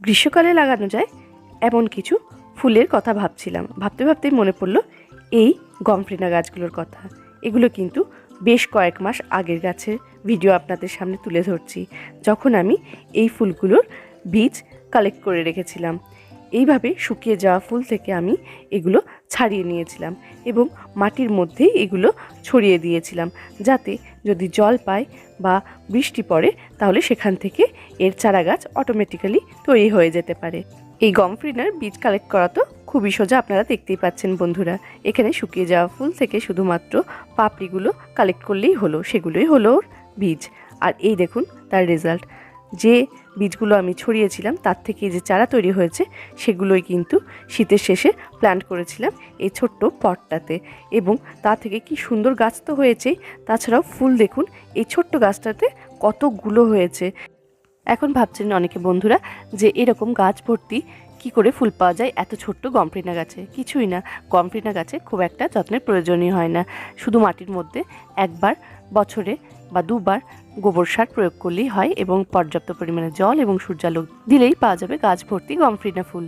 গ্রীষ্মকালে লাগানো যায়, এমন কিছু ফুলের কথা ভাবছিলাম। ভাবতে ভাবতেই মনে পড়ল, এই গমফ্রিনা গাছগুলোর কথা। এগুলো কিন্তু বেশ কয়েক মাস আগের গাছের ভিডিও আপনাদের সামনে তুলে ধরছি, যখন আমি এই ফুলগুলোর বীজ কালেক্ট করে রেখেছিলাম। এইভাবে শুকিয়ে যাওয়া ফুল থেকে আমি এগুলো ছাড়িয়ে নিয়েছিলাম এবং মাটির মধ্যেই এগুলো ছড়িয়ে দিয়েছিলাম যাতে যদি জল পায় বা বৃষ্টি পড়ে তাহলে সেখান থেকে এর চারা গাছ অটোমেটিক্যালি তৈরি হয়ে যেতে পারে। এই গমফ্রিনার বীজ কালেক্ট করা তো খুবই সোজা আপনারা দেখতেই পাচ্ছেন বন্ধুরা। এখানে শুকিয়ে যাওয়া ফুল থেকে শুধুমাত্র পাপড়িগুলো কালেক্ট করলেই হলো, সেগুলোই হলো বীজ। আর এই দেখুন তার রেজাল্ট যে বীজগুলো আমি ছড়িয়েছিলাম, তার থেকে যে চারা তৈরি হয়েছে, সেগুলোই কিন্তু শীতের শেষে প্ল্যান্ট করেছিলাম এই ছোট্ট পটটাতে। এবং তা থেকে কি সুন্দর গাছ তো হয়েছে, তাছাড়াও ফুল দেখুন, এই ছোট্ট গাছটাতে কতগুলো হয়েছে। এখন ভাবছেন অনেকে বন্ধুরা যে এরকম গাছ ভর্তি কি করে ফুল পাওয়া যায়? এত ছোট্ট গমফ্রিনা গাছে? কিছুই না গমফ্রিনা গাছে খুব একটা যত্নের প্রয়োজনই হয় না। শুধু মাটির মধ্যে একবার, বছরে বা দুবার গোবর সার প্রয়োগ করলেই হয় এবং পর্যাপ্ত পরিমাণে জল এবং সূর্যালোক দিলেই পাওয়া যাবে গাছ ভর্তি গমফ্রিনা ফুল।